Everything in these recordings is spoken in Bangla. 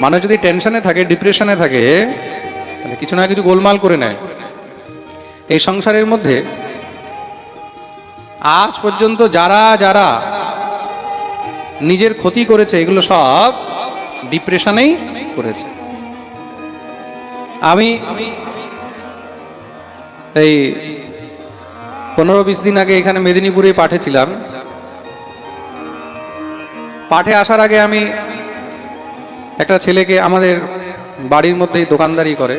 মানুষ যদি টেনশনে থাকে ডিপ্রেশনে থাকে, তাহলে কিছু না কিছু গোলমাল করে নেয়। এই সংসারের মধ্যে আজ পর্যন্ত যারা যারা নিজের ক্ষতি করেছে, এগুলো সব ডিপ্রেশনেই করেছে। আমি এই পনেরো বিশ দিন আগে এখানে মেদিনীপুরে পাঠে ছিলাম। পাঠে আসার আগে আমি একটা ছেলেকে আমাদের বাড়ির মধ্যেই দোকানদারি করে।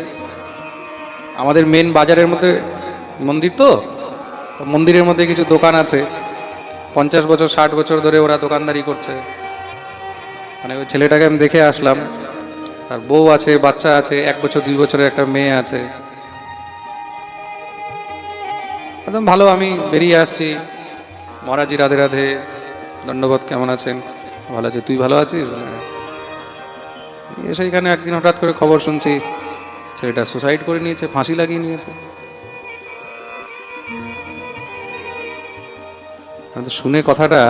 আমাদের মেন বাজারের মধ্যে মন্দির তো? মন্দিরের মধ্যে কিছু দোকান আছে। পঞ্চাশ বছর, ষাট বছর ধরে ওরা দোকানদারি করছে। মানে ওই ছেলেটাকে আমি দেখে আসলাম। তার বউ আছে, বাচ্চা আছে, এক বছর, দুই বছরের একটা মেয়ে আছে। একদম ভালো, আমি বেরিয়ে আসছি। মহারাজি রাধে রাধে। দণ্ডবোধ কেমন আছেন? ভালো আছে, তুই ভালো আছিস? এসে এখানে একদিন হঠাৎ করে খবর শুনছি, ছেলেটা সুসাইড করে নিয়েছে, ফাঁসি লাগিয়ে নিয়েছে। শুনে কথাটা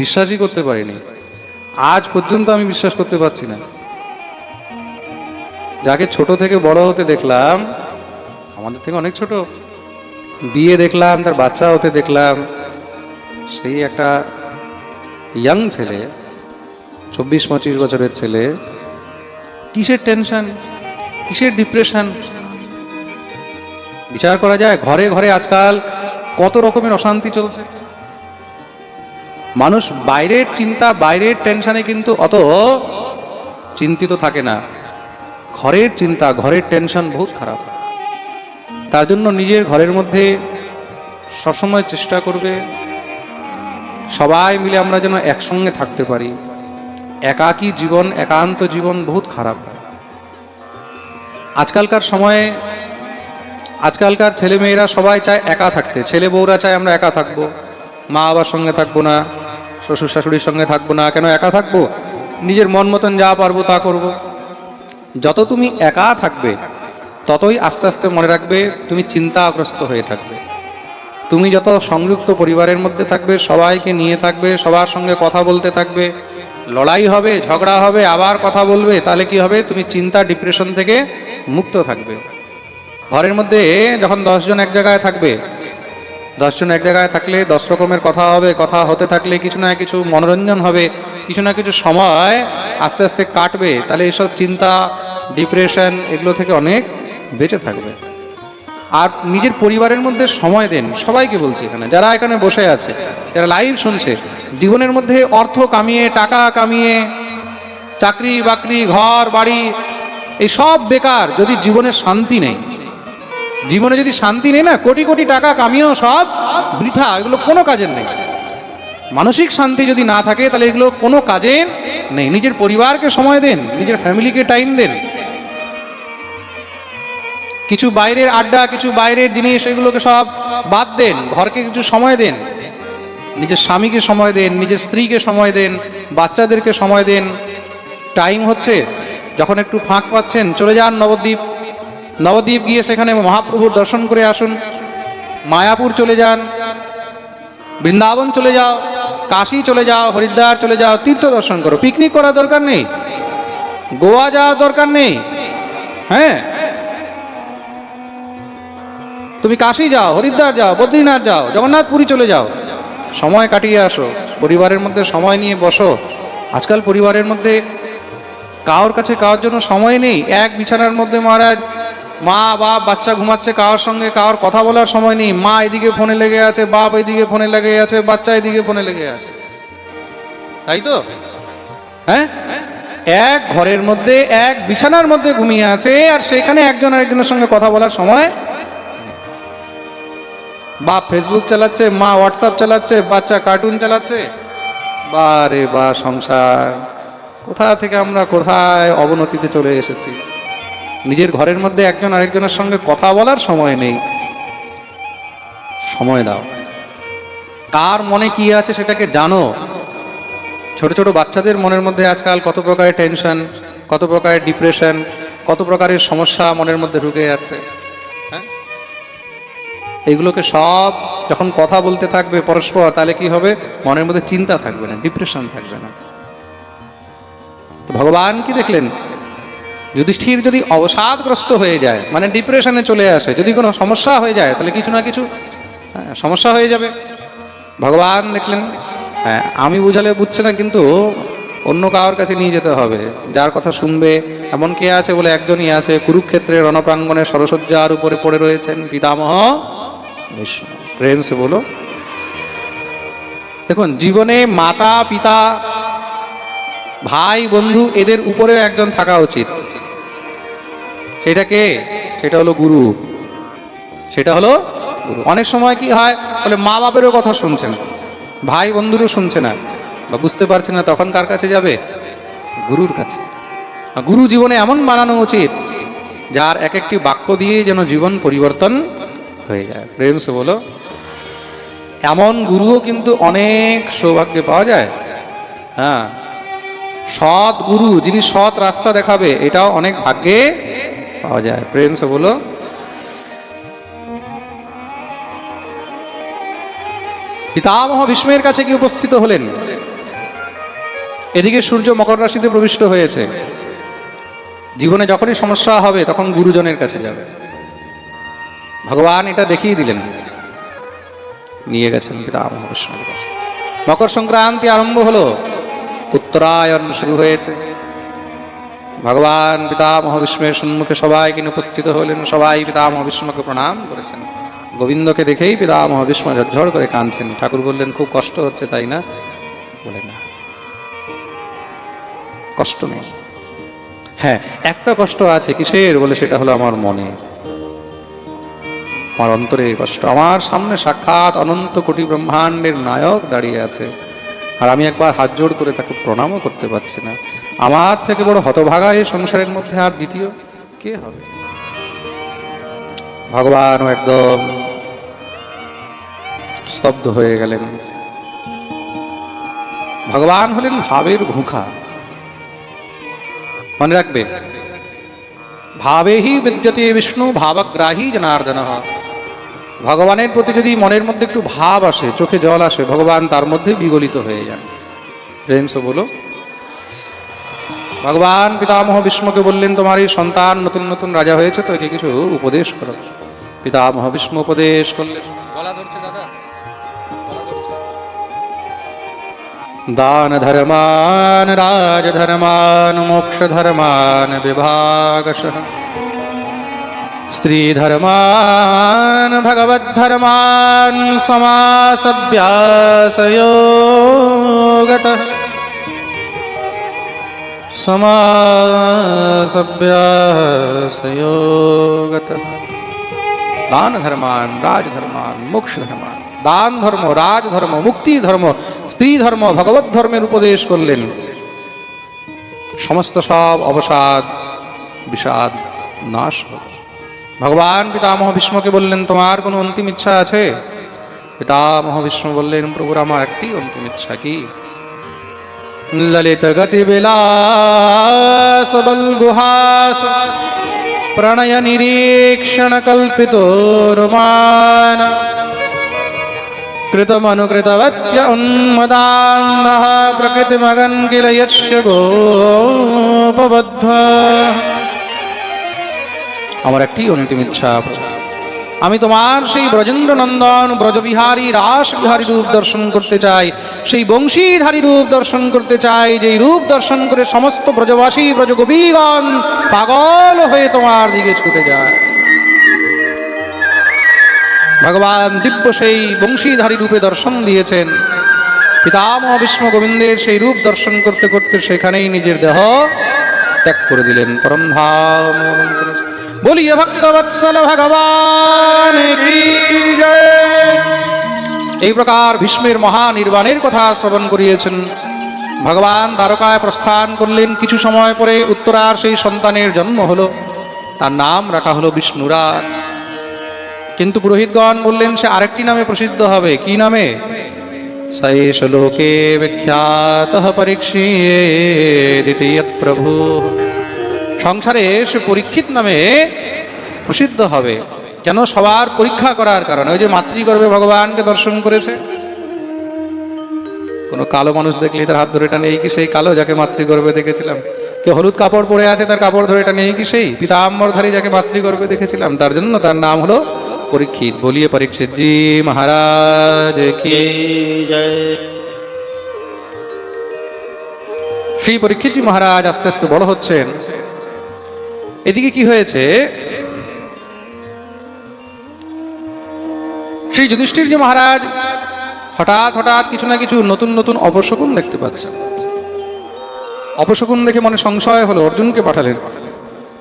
বিশ্বাসই করতে পারিনি। আজ পর্যন্ত আমি বিশ্বাস করতে পারছি না। যাকে ছোট থেকে বড় হতে দেখলাম, আমাদের থেকে অনেক ছোট, বিয়ে দেখলাম, তার বাচ্চা হতে দেখলাম, সেই একটা ইয়াং ছেলে চব্বিশ, পঁচিশ বছরের ছেলে। কিসের টেনশন কিসের ডিপ্রেশন বিচার করা যায়, ঘরে ঘরে আজকাল কত রকমের অশান্তি চলছে। মানুষ বাইরের চিন্তা, বাইরের টেনশনে কিন্তু অত চিন্তিত থাকে না। ঘরের চিন্তা, ঘরের টেনশন বহুত খারাপ। তার জন্য নিজের ঘরের মধ্যে সবসময় চেষ্টা করবে। সবাই মিলে আমরা যেন একসঙ্গে থাকতে পারি। একাকী জীবন, একান্ত জীবন বহুত খারাপ। আজকালকার সময়ে, আজকালকার ছেলে মেয়েরা সবাই চায় একা থাকতে। ছেলে বউরা চায় আমরা একা থাকব। মা বাবার সঙ্গে থাকব না, শ্বশুর শাশুড়ির সঙ্গে থাকব না। কেন একা থাকব? নিজের মন মতন যা পারব তা করব। যত তুমি একা থাকবে, ততই আস্তে আস্তে মনে রাখবে তুমি চিন্তাগ্রস্ত হয়ে থাকবে। তুমি যত সংযুক্ত পরিবারের মধ্যে থাকবে, সবাইকে নিয়ে থাকবে, সবার সঙ্গে কথা বলতে থাকবে লড়াই হবে, ঝগড়া হবে, আবার কথা বলবে, তাহলে কি হবে? তুমি চিন্তা ডিপ্রেশন থেকে মুক্ত থাকবে। ঘরের মধ্যে যখন দশজন এক জায়গায় থাকবে দশজন এক জায়গায় থাকলে দশ রকমের কথা হবে, কথা হতে থাকলে কিছু না কিছু মনোরঞ্জন হবে, কিছু না কিছু সময় আস্তে আস্তে কাটবে, তাহলে এইসব চিন্তা ডিপ্রেশন এগুলো থেকে অনেক বেঁচে থাকবে। আর নিজের পরিবারের মধ্যে সময় দেন। সবাইকে বলছি এখানে, যারা এখানে বসে আছে, যারা লাইভ শুনছে জীবনের মধ্যে অর্থ কামিয়ে, টাকা কামিয়ে, চাকরি বাকরি, ঘর, বাড়ি, এই সব বেকার যদি জীবনে শান্তি নেই জীবনে যদি শান্তি নেই না, কোটি কোটি টাকা কামিয়েও সব বৃথা, এগুলো কোনো কাজের নেই। মানসিক শান্তি যদি না থাকে, তাহলে এগুলো কোনো কাজের নেই। নিজের পরিবারকে সময় দেন, নিজের ফ্যামিলিকে টাইম দেন। কিছু বাইরের আড্ডা, কিছু বাইরের জিনিস, এগুলোকে সব বাদ দেন, ঘরকে কিছু সময় দেন। নিজের স্বামীকে সময় দেন, নিজের স্ত্রীকে সময় দেন, বাচ্চাদেরকে সময় দেন। টাইম হচ্ছে যখন একটু ফাঁক পাচ্ছেন, চলে যান নবদ্বীপ। নবদ্বীপ গিয়ে সেখানে মহাপ্রভুর দর্শন করে আসুন। মায়াপুর চলে যান। বৃন্দাবন চলে যাও, কাশী চলে যাও, হরিদ্বার চলে যাও, তীর্থ দর্শন করো। পিকনিক করার দরকার নেই। গোয়া যাওয়ার দরকার নেই। হ্যাঁ? তুমি কাশী যাও, হরিদ্বার যাও, বদ্রীনাথ যাও জগন্নাথ পুরী চলে যাও। সময় কাটিয়ে আসো, পরিবারের মধ্যে সময় নিয়ে বসো। আজকাল পরিবারের মধ্যে কারোর কাছে কারোর জন্য সময় নেই। এক বিছানার মধ্যে মহারাজ, মা, বাপ, বাচ্চা ঘুমাচ্ছে, কারোর সঙ্গে কারোর কথা বলার সময় নেই। মা এদিকে ফোনে লেগে আছে, বাপ এদিকে ফোনে লেগে আছে, বাচ্চা এদিকে ফোনে লেগে আছে। তাই তো? হ্যাঁ? এক ঘরের মধ্যে, এক বিছানার মধ্যে ঘুমিয়ে আছে, আর সেখানে একজন আরেকজনের সঙ্গে কথা বলার সময় বাপ ফেসবুক চালাচ্ছে, মা হোয়াটসঅ্যাপ চালাচ্ছে, বাচ্চা কার্টুন চালাচ্ছে। বারে বা সংসার, কোথা থেকে আমরা কোথায় অবনতিতে চলে এসেছি? নিজের ঘরের মধ্যে একজন আরেকজনের সঙ্গে কথা বলার সময় নেই। সময় দাও। কার মনে কি আছে সেটাকে জানো? ছোট ছোট বাচ্চাদের মনের মধ্যে আজকাল কত প্রকারের টেনশন কত প্রকারের ডিপ্রেশন কত প্রকারের সমস্যা মনের মধ্যে ঢুকে যাচ্ছে। এইগুলোকে সব যখন কথা বলতে থাকবে পরস্পর তাহলে কি হবে? মনের মধ্যে চিন্তা থাকবে না ডিপ্রেশন থাকবে না। তো ভগবান কি দেখলেন? যুধিষ্ঠির যদি অবসাদগ্রস্ত হয়ে যায় মানে ডিপ্রেশনে চলে আসে যদি কোনো সমস্যা হয়ে যায় তাহলে কিছু না কিছু হ্যাঁ, সমস্যা হয়ে যাবে। ভগবান দেখলেন হ্যাঁ আমি বুঝালে বুঝছে না কিন্তু অন্য কারোর কাছে নিয়ে যেতে হবে। যার কথা শুনবে এমন কে আছে বলে একজনই আছে কুরুক্ষেত্রের রণপ্রাঙ্গণে সরসজ্জার উপরে পড়ে রয়েছেন পিতামহ বিষ্ণু প্রেম সে বলো। দেখুন, জীবনে মাতা, পিতা, ভাই, বন্ধু, এদের উপরেও একজন থাকা উচিত। সেটা কে? সেটা হলো গুরু। সেটা হলো অনেক সময় কি হয়, বলে মা বাপেরও কথা শুনছে না ভাই, বন্ধুরও শুনছে না, বা বুঝতে পারছে না তখন কার কাছে যাবে? গুরুর কাছে। গুরু জীবনে এমন বানানো উচিত, যার এক একটি বাক্য দিয়ে যেন জীবন পরিবর্তন হয়ে যায়। প্রেম সে বলো, এমন গুরুও কিন্তু অনেক সৌভাগ্যে পাওয়া যায়। হ্যাঁ সৎ গুরু যিনি সৎ রাস্তা দেখাবে, এটাও অনেক ভাগ্যে পাওয়া যায়। প্রেম সে বলো, পিতামহ ভীষ্মের কাছে কি উপস্থিত হলেন? এদিকে সূর্য মকর রাশিতে প্রবিষ্ট হয়েছে। জীবনে যখনই সমস্যা হবে, তখন গুরুজনের কাছে যাবে। ভগবান এটা দেখিয়ে দিলেন। নিয়ে গেছেন ভীষ্মের কাছে মকর সংক্রান্তি আরম্ভ হলো। উত্তরায়ণ শুরু হয়েছে। ভগবান পিতামহ ভীষ্মের সম্মুখে সবাই কিনে উপস্থিত হলেন। সবাই পিতামহ ভীষ্মকে প্রণাম করেছেন। গোবিন্দকে দেখেই পিতামহ ভীষ্ম ঝরঝর করে কাঁদছেন। ঠাকুর বললেন, খুব কষ্ট হচ্ছে, তাই না? বলে না। কষ্ট নেই। হ্যাঁ একটা কষ্ট আছে কিসের বলে সেটা হলো আমার মনে। আমার অন্তরে কষ্ট। আমার সামনে সাক্ষাৎ অনন্ত কোটি ব্রহ্মাণ্ডের নায়ক দাঁড়িয়ে আছে। আর আমি একবার হাত জোড় করে তাকে প্রণামও করতে পারছি না। আমার থেকে বড় হতভাগা এই সংসারের মধ্যে আর দ্বিতীয় কে হবে? ভগবানও একদম স্তব্ধ হয়ে গেলেন। ভগবান হলেন ভাবের ভুখা মনে রাখবে, ভাবেহি বিদ্যতে বিষ্ণু ভাবগ্রাহী জনার্দন। ভগবানের প্রতি যদি মনের মধ্যে একটু ভাব আসে, চোখে জল আসে, ভগবান তার মধ্যে বিগলিত হয়ে যান। প্রেমস বলো। ভগবান পিতামহ বিষ্ণুকে বললেন, তোমার এই সন্তান নতুন নতুন রাজা হয়েছে, তো একে কিছু উপদেশ করো। পিতামহ বিষ্ণু উপদেশ করলেন। দান ধর্মান, রাজ ধর্মান, মোক্ষ ধর্মান বিভাগশ স্ত্রী ধর্মান ভগবত ধর্মান সমাসব্যাসয়োগত সমাসব্যাসয়োগত দান ধর্মান রাজ ধর্মান মোক্ষ ধর্মান দান ধর্ম রাজ ধর্ম মুক্তি ধর্ম স্ত্রী ধর্ম ভগবত ধর্মের উপদেশ করলেন। সমস্ত সব অবসাদ, বিষাদ, নাশ হল। ভগবান পিতামহ ভীষ্মকে বললেন তোমার কোনো অন্তিম ইচ্ছা আছে পিতামহ ভীষ্ম বললেন প্রভুর আমার একটি অন্তিম ইচ্ছা কি ললিত গতি বিলাস বল গুহাস প্রণয় নিরীক্ষণ কল্পিতো রোমান কৃতমনুকৃতবত্য উন্মদান্নः প্রকৃতিমগন কিল यस्य গোপবদ্ধ আমার একটি অন্তিম ইচ্ছা। আমি তোমার সেই ব্রজেন্দ্র নন্দন ব্রজবিহারী রাস বিহারী রূপ দর্শন করতে চাই, সেই বংশীধারী রূপ দর্শন করতে চাই, যেই রূপ দর্শন করে সমস্ত ব্রজবাসী, ব্রজগোপীগণ পাগল হয়ে তোমার দিকে ছুটে যায়। ভগবান দিব্য সেই বংশীধারী রূপে দর্শন দিয়েছেন। পিতামহ বিষ্ণু গোবিন্দের সেই রূপ দর্শন করতে করতে সেখানেই নিজের দেহ ত্যাগ করে দিলেন। পরম ধাম বলিয়ে ভক্তবৎসল ভগবান এই প্রকার ভীষ্মের মহানির্বাণের কথা শ্রবণ করিয়েছেন। ভগবান দ্বারকায় প্রস্থান করলেন। কিছু সময় পরে উত্তরার সেই সন্তানের জন্ম হলো। তার নাম রাখা হলো বিষ্ণুরাত কিন্তু পুরোহিতগণ বললেন, সে আরেকটি নামে প্রসিদ্ধ হবে। কি নামে? সৈষ লোকে বিখ্যাত পরীক্ষিয়ে দ্বিতীয় প্রভু। সংসারে সে পরীক্ষিত নামে প্রসিদ্ধ হবে। কেন? সবার পরীক্ষা করার কারণে। ওই যে মাতৃগর্ভে ভগবানকে দর্শন করেছে। কোনো কালো মানুষ দেখলেই তার হাত ধরে টানে এই কি সেই কালো যাকে মাতৃগর্ভে দেখেছিলাম? কেউ হলুদ কাপড় পরে আছে, তার কাপড় ধরে টানে এই কি সেই? পিতাম্বরধারী যাকে মাতৃগর্ভে দেখেছিলাম, তার জন্য তার নাম হলো পরীক্ষিত। বলিয়ে পরীক্ষিত, জি মহারাজ, কি জয়। শ্রী পরীক্ষিতজি মহারাজ আস্তে আস্তে বড় হচ্ছেন। এদিকে কি হয়েছে? শ্রী যুধিষ্ঠিরজি মহারাজ হঠাৎ হঠাৎ কিছু না কিছু নতুন নতুন অপশকুন দেখতে পাচ্ছেন। অপশকুন দেখে মনে সংশয় হলো, অর্জুনকে পাঠালেন।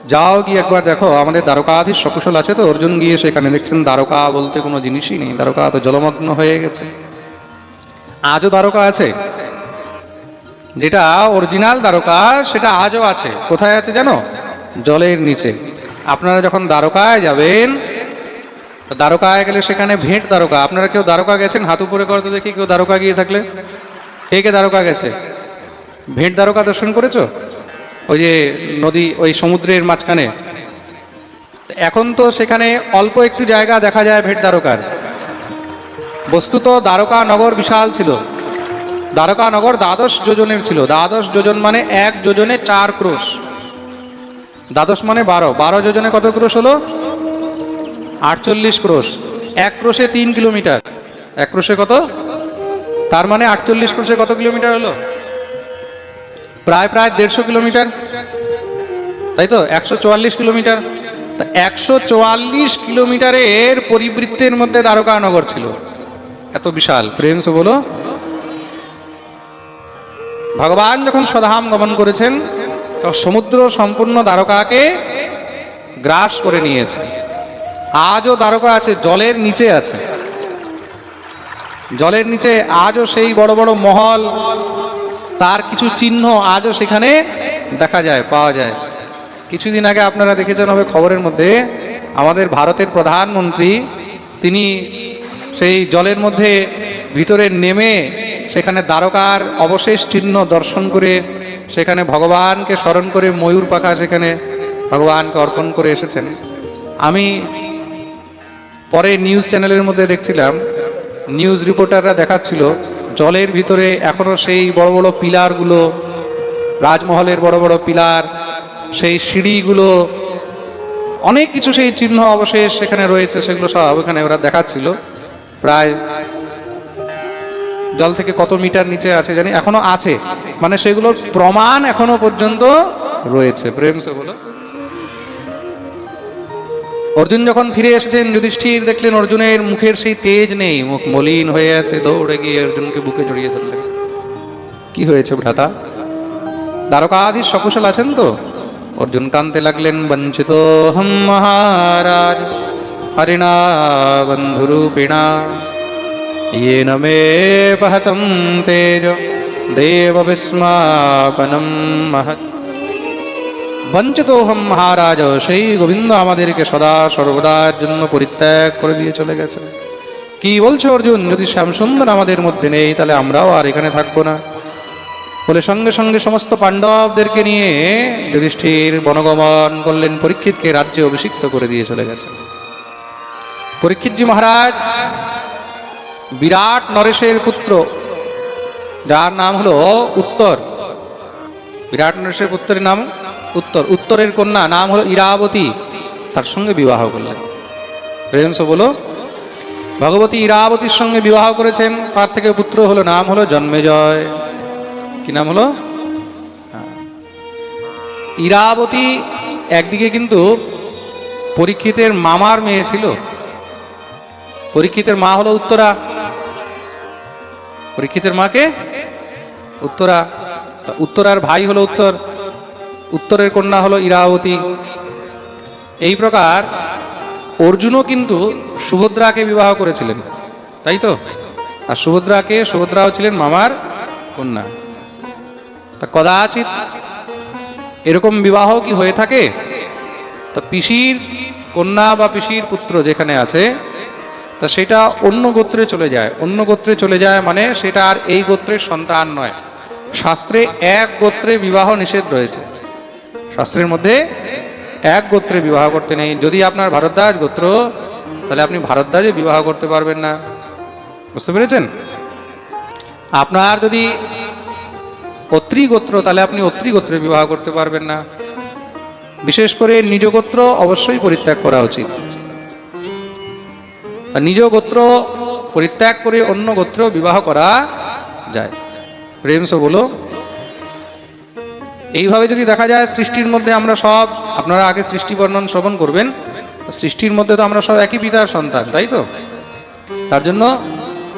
যাও গিয়ে একবার দেখো, আমাদের দ্বারকাধীশ সকুশল আছে তো, অর্জুন গিয়ে সেখানে দেখছেন দ্বারকা বলতে কোনো জিনিসই নেই, দ্বারকা তো জলমগ্ন হয়ে গেছে। আজও দ্বারকা আছে। যেটা অরিজিনাল দ্বারকা, সেটা আজও আছে। কোথায় আছে জানো? জলের নিচে। আপনারা যখন দ্বারকায় যাবেন দ্বারকায় গেলে সেখানে ভেট দ্বারকা। আপনারা কেউ দ্বারকা গেছেন, হাত উপরে করতে দেখি কেউ দ্বারকা গিয়ে থাকলে? কে কে দ্বারকা গেছে? ভেট দ্বারকা দর্শন করেছ? ওই যে নদী, ওই সমুদ্রের মাঝখানে। এখন তো সেখানে অল্প একটু জায়গা দেখা যায় ভেট দ্বারকার। বস্তুত দ্বারকা নগর বিশাল ছিল। দ্বারকা নগর দ্বাদশ যোজনের ছিল। দ্বাদশ যোজন মানে এক যোজনে চার ক্রোশ। দ্বাদশ মানে বারো। বারো যোজনে কত ক্রোশ হলো? আটচল্লিশ ক্রোশ। এক ক্রোশে তিন কিলোমিটার। এক ক্রোশে কত? তার মানে আটচল্লিশ ক্রোশে কত কিলোমিটার হলো? প্রায় প্রায় দেড়শো কিলোমিটার। তাই তো? একশো চুয়াল্লিশ কিলোমিটার। তা একশো চুয়াল্লিশ কিলোমিটারের পরিবৃত্তের মধ্যে দ্বারকা নগর ছিল। এত বিশাল। প্রেম সে বলো। ভগবান যখন স্বধাম গমন করেছেন তখন সমুদ্র সম্পূর্ণ দ্বারকাকে গ্রাস করে নিয়েছে। আজও দ্বারকা আছে, জলের নিচে আছে। জলের নিচে আজও সেই বড় বড় মহল, তার কিছু চিহ্ন আজও সেখানে দেখা যায়, পাওয়া যায়। কিছুদিন আগে আপনারা দেখেছেন হবে খবরের মধ্যে, আমাদের ভারতের প্রধানমন্ত্রী, তিনি সেই জলের মধ্যে ভিতরে নেমে সেখানে দ্বারকার অবশেষ চিহ্ন দর্শন করে সেখানে ভগবানকে স্মরণ করে ময়ূর পাখা সেখানে ভগবানকে অর্পণ করে এসেছেন। আমি পরে নিউজ চ্যানেলের মধ্যে দেখছিলাম, নিউজ রিপোর্টাররা দেখাচ্ছিল, জলের ভিতরে এখনও সেই বড় বড় পিলারগুলো, রাজমহলের বড় বড় পিলার, সেই সিঁড়িগুলো, অনেক কিছু সেই চিহ্ন অবশেষ সেখানে রয়েছে, সেগুলো সব ওখানে ওরা দেখাচ্ছিল। প্রায় জল থেকে কত মিটার নিচে আছে জানি? এখনও আছে। মানে সেগুলোর প্রমাণ এখনও পর্যন্ত রয়েছে। প্রেম সেগুলো অর্জুন যখন ফিরে এসেছেন, যুধিষ্ঠির দেখলেন অর্জুনের মুখের সেই তেজ নেই, মুখ মলিন হয়ে আছে। দৌড়ে গিয়ে অর্জুনকে বুকে জড়িয়ে ধরলেন। কি হয়েছে ভ্রাতা? দ্বারকাধীশ সকুশল আছেন তো? অর্জুন কানতে লাগলেন বঞ্চিত হম মহারাজ, হরিণা বন্ধুরূপিণা येन मे पहतं तेज দেববিস্মাপনম মহৎ বঞ্চিতোহম মহারাজ সেই গোবিন্দ আমাদেরকে সদা সর্বদার জন্য পরিত্যাগ করে দিয়ে চলে গেছে কি বলছো অর্জুন যদি শ্যামসুন্দর আমাদের মধ্যে নেই তাহলে আমরাও আর এখানে থাকবো না বলে সঙ্গে সঙ্গে সমস্ত পাণ্ডবদেরকে নিয়ে যুধিষ্ঠির বনগমন করলেন পরীক্ষিতকে রাজ্যে অভিষিক্ত করে দিয়ে চলে গেছে পরীক্ষিতজি মহারাজ বিরাট নরেশের পুত্র, যার নাম হলো উত্তর। বিরাট নরেশের পুত্রের নাম উত্তর। উত্তরের কন্যা নাম হলো ইরাবতী, তার সঙ্গে বিবাহ করলেন। প্রেমস বলো, ভগবতী ইরাবতীর সঙ্গে বিবাহ করেছেন, তার থেকে পুত্র হলো, নাম হলো জন্মেজয়। কি নাম হলো? হ্যাঁ। ইরাবতী একদিকে কিন্তু পরীক্ষিতের মামার মেয়ে ছিল। পরীক্ষিতের মা হলো উত্তরা পরীক্ষিতের মাকে? উত্তরা উত্তরার ভাই হলো উত্তর, উত্তরের কন্যা হলো ইরাবতী। এই প্রকার অর্জুনও কিন্তু সুভদ্রাকে বিবাহ করেছিলেন, তাই তো? আর সুভদ্রাকে, সুভদ্রাও ছিলেন মামার কন্যা। তা কদাচিৎ এরকম বিবাহ কি হয়ে থাকে? তা পিসির কন্যা বা পিসির পুত্র যেখানে আছে তা সেটা অন্য গোত্রে চলে যায়। অন্য গোত্রে চলে যায় মানে সেটা আর এই গোত্রের সন্তান নয়। শাস্ত্রে এক গোত্রে বিবাহ নিষেধ রয়েছে। শাস্ত্রের মধ্যে এক গোত্রে বিবাহ করতে নেই। যদি আপনার ভারদ্বাজ গোত্র, তাহলে আপনি ভারদ্বাজে বিবাহ করতে পারবেন না। বুঝতে পেরেছেন? আপনার যদি অত্রি গোত্র, তাহলে আপনি অত্রি গোত্রে বিবাহ করতে পারবেন না। বিশেষ করে নিজ গোত্র অবশ্যই পরিত্যাগ করা উচিত। নিজ গোত্র পরিত্যাগ করে অন্য গোত্র বিবাহ করা যায়। প্রেম সে বলো। এইভাবে যদি দেখা যায় সৃষ্টির মধ্যে আমরা সব, আপনারা আগে সৃষ্টি বর্ণন শ্রবণ করবেন। সৃষ্টির মধ্যে তো আমরা সব একই পিতার সন্তান, তাই তো? তার জন্য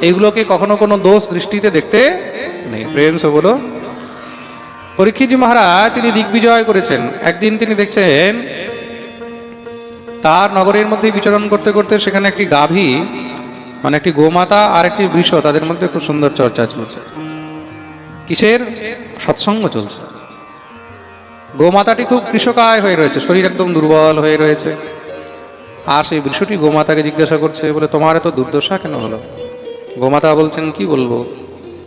এইগুলোকে কখনো কোনো দোষ দৃষ্টিতে দেখতে নেই। প্রেম বলো। পরীক্ষিতজি মহারাজ, তিনি দিগ্বিজয় করেছেন। একদিন তিনি দেখছেন তার নগরের মধ্যে বিচরণ করতে করতে সেখানে একটি গাভী মানে একটি গোমাতা আর একটি বৃষ তাদের মধ্যে খুব সুন্দর চর্চা চলছে। কিসের? সৎসঙ্গ চলছে। গোমাতাটি খুব কৃষকায় হয়ে রয়েছে, শরীর একদম দুর্বল হয়ে রয়েছে। আর সেই বৃষটি গোমাতাকে জিজ্ঞাসা করছে, বলে, তোমার এত দুর্দশা কেন হলো? গোমাতা বলছেন, কি বলব?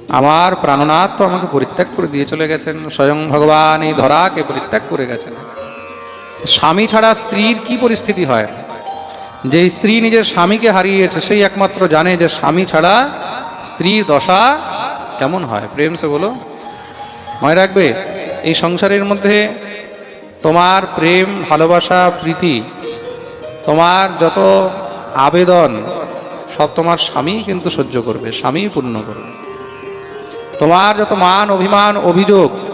আমার প্রাণনাথ তো আমাকে পরিত্যাগ করে দিয়ে চলে গেছেন। স্বয়ং ভগবান এই ধরাকে পরিত্যাগ করে গেছেন। স্বামী ছাড়া স্ত্রীর কি পরিস্থিতি হয়? যে স্ত্রী নিজের স্বামীকে হারিয়েছে, সেই একমাত্র জানে যে স্বামী ছাড়া স্ত্রীর দশা কেমন হয়। প্রেম সে বলো। মনে রাখবে, এই সংসারের মধ্যে তোমার প্রেম, ভালোবাসা, প্রীতি, তোমার যত আবেদন, সব তোমার স্বামী কিন্তু সহ্য করবে, স্বামী পূর্ণ করবে। তোমার যত মান, অভিমান, অভিযোগ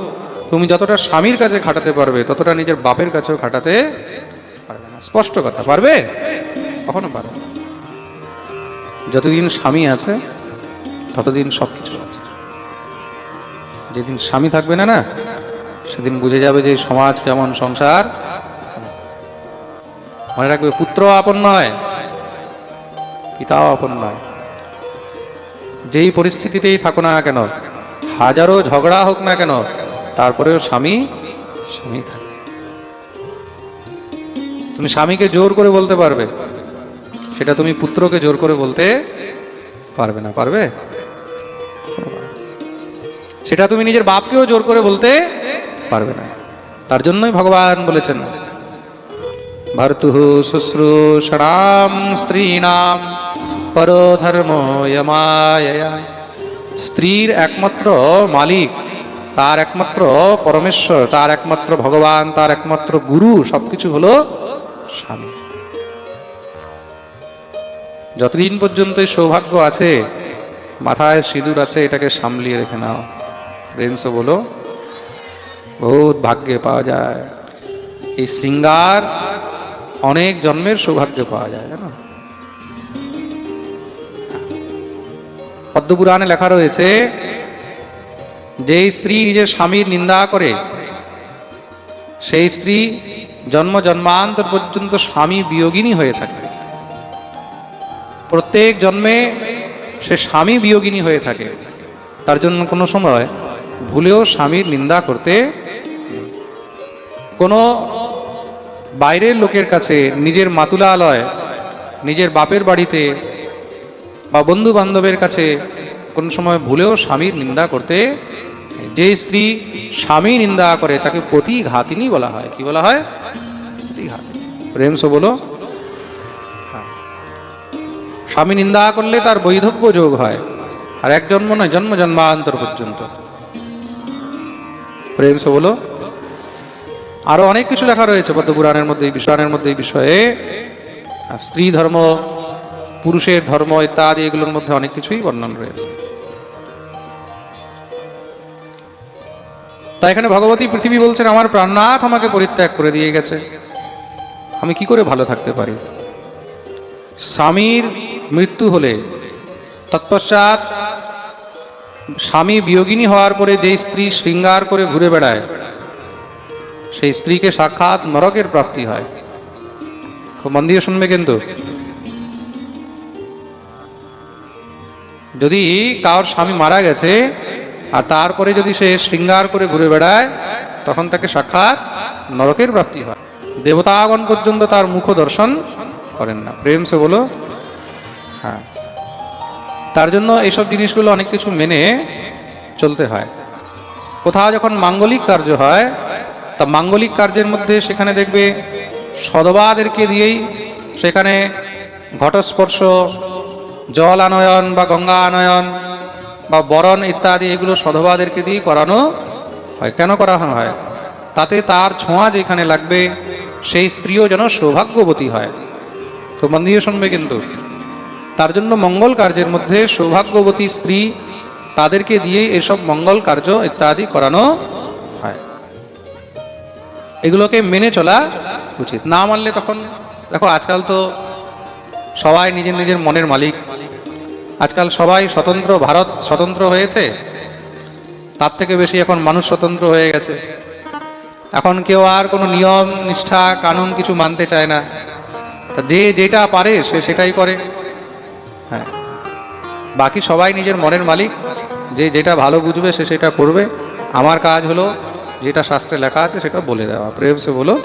তুমি যতটা স্বামীর কাছে খাটাতে পারবে, ততটা নিজের বাপের কাছেও খাটাতে পারবে না। স্পষ্ট কথা, পারবে? কখনো পারবে যতদিন স্বামী আছে, ততদিন সব কিছু আছে। যেদিন স্বামী থাকবে না না, সেদিন বুঝে যাবে যে সমাজ কেমন, সংসার মনে রাখবে, পুত্র আপন নয়, পিতাও আপন নয়। যেই পরিস্থিতিতেই থাকো না কেন, হাজারো ঝগড়া হোক না কেন তারপরেও স্বামী স্বামী থাকে। তুমি স্বামীকে জোর করে বলতে পারবে? সেটা তুমি পুত্রকে জোর করে বলতে পারবে না, পারবে? সেটা তুমি নিজের বাপকেও জোর করে বলতে পারবে না। তার জন্যই ভগবান বলেছেন ভর্তু শুশ্রূষণাম স্ত্রীণাম পরধর্ম স্ত্রীর একমাত্র মালিক তার একমাত্র পরমেশ্বর, তার একমাত্র ভগবান, তার একমাত্র গুরু, সবকিছু হলো স্বামী। যতদিন পর্যন্ত সৌভাগ্য আছে, মাথায় সিঁদুর আছে, এটাকে সামলিয়ে রেখে নাও। প্রেমস বলো, বহুত ভাগ্যে পাওয়া যায়। এই শৃঙ্গার অনেক জন্মের সৌভাগ্য পাওয়া যায়, জানো? পদ্মপুরাণে লেখা রয়েছে যে স্ত্রী নিজের স্বামীর নিন্দা করে, সেই স্ত্রী জন্ম জন্মান্তর পর্যন্ত স্বামী বিয়োগিনী হয়ে থাকে। প্রত্যেক জন্মে সে স্বামী বিয়োগিনী হয়ে থাকে। তার জন্য কোনো সময় ভুলেও স্বামীর নিন্দা করতে কোনো বাইরের লোকের কাছে নিজের মাতুলালয়, নিজের বাপের বাড়িতে বা বন্ধু বান্ধবের কাছে কোন সময় ভুলেও স্বামীর নিন্দা করতে যে স্ত্রী স্বামী নিন্দা করে, তাকে প্রতিঘাতিনী বলা হয়। কি বলা হয়? প্রতিঘাতিনী। প্রেম সো বলো হ্যাঁ। স্বামী নিন্দা করলে তার বৈধব্য যোগ হয়। আর এক জন্ম নয়, জন্ম জন্মান্তর পর্যন্ত। প্রেম সো বলো আরও অনেক কিছু লেখা রয়েছে পদ্মপুরাণের মধ্যে, এই বিষয়ের মধ্যে এই বিষয়ে। স্ত্রী ধর্ম, পুরুষের ধর্ম ইত্যাদি, এগুলোর মধ্যে অনেক কিছুই বর্ণন রয়েছে। তাই এখানে ভগবতী পৃথিবী বলছেন, আমার প্রাণনাথ আমাকে পরিত্যাগ করে দিয়ে গেছে। আমি কি করে ভালো থাকতে পারি? স্বামীর মৃত্যু হলে তৎপশ্চাৎ স্বামী বিয়োগিনী হওয়ার পরে যেই স্ত্রী শৃঙ্গার করে ঘুরে বেড়ায়, সেই স্ত্রীকে সাক্ষাৎ নরকের প্রাপ্তি হয়। খুব মন দিয়ে শুনবে কিন্তু। যদি কার স্বামী মারা গেছে আর তারপরে যদি সে শৃঙ্গার করে ঘুরে বেড়ায়, তখন তাকে সাক্ষাৎ নরকের প্রাপ্তি হয়। দেবতাগণ পর্যন্ত তার মুখ দর্শন করেন না। প্রেম সে বলো হ্যাঁ। তার জন্য এইসব জিনিসগুলো অনেক কিছু মেনে চলতে হয়। কোথাও যখন মাঙ্গলিক কার্য হয়, তা মাঙ্গলিক কার্যের মধ্যে সেখানে দেখবে সদবাদেরকে দিয়েই সেখানে ঘটস্পর্শ জল আনয়ন বা গঙ্গা আনয়ন বা বরণ ইত্যাদি এগুলো সধবাদেরকে দিয়ে করানো হয়। কেন করানো হয়? তাতে তার ছোঁয়া যেখানে লাগবে, সেই স্ত্রীও যেন সৌভাগ্যবতী হয়। তো মন শুনবে কিন্তু, তার জন্য মঙ্গল কার্যের মধ্যে সৌভাগ্যবতী স্ত্রী তাদেরকে দিয়ে এসব মঙ্গল কার্য ইত্যাদি করানো হয়। এগুলোকে মেনে চলা উচিত। না মানলে তখন, দেখো আজকাল তো সবাই নিজের নিজের মনের মালিক। আজকাল সবাই স্বতন্ত্র ভারত স্বতন্ত্র হয়েছে? তার থেকে বেশি এখন মানুষ স্বতন্ত্র হয়ে গেছে। এখন কেউ আর কোনো নিয়ম, নিষ্ঠা, কানুন কিছু মানতে চায় না। যে যেটা পারে সে সেটাই করে। হ্যাঁ। বাকি সবাই নিজের মনের মালিক। যে যেটা ভালো বুঝবে সে সেটা করবে। আমার কাজ হলো যেটা শাস্ত্রে লেখা আছে সেটা বলে দেওয়া। প্রেম সে বলো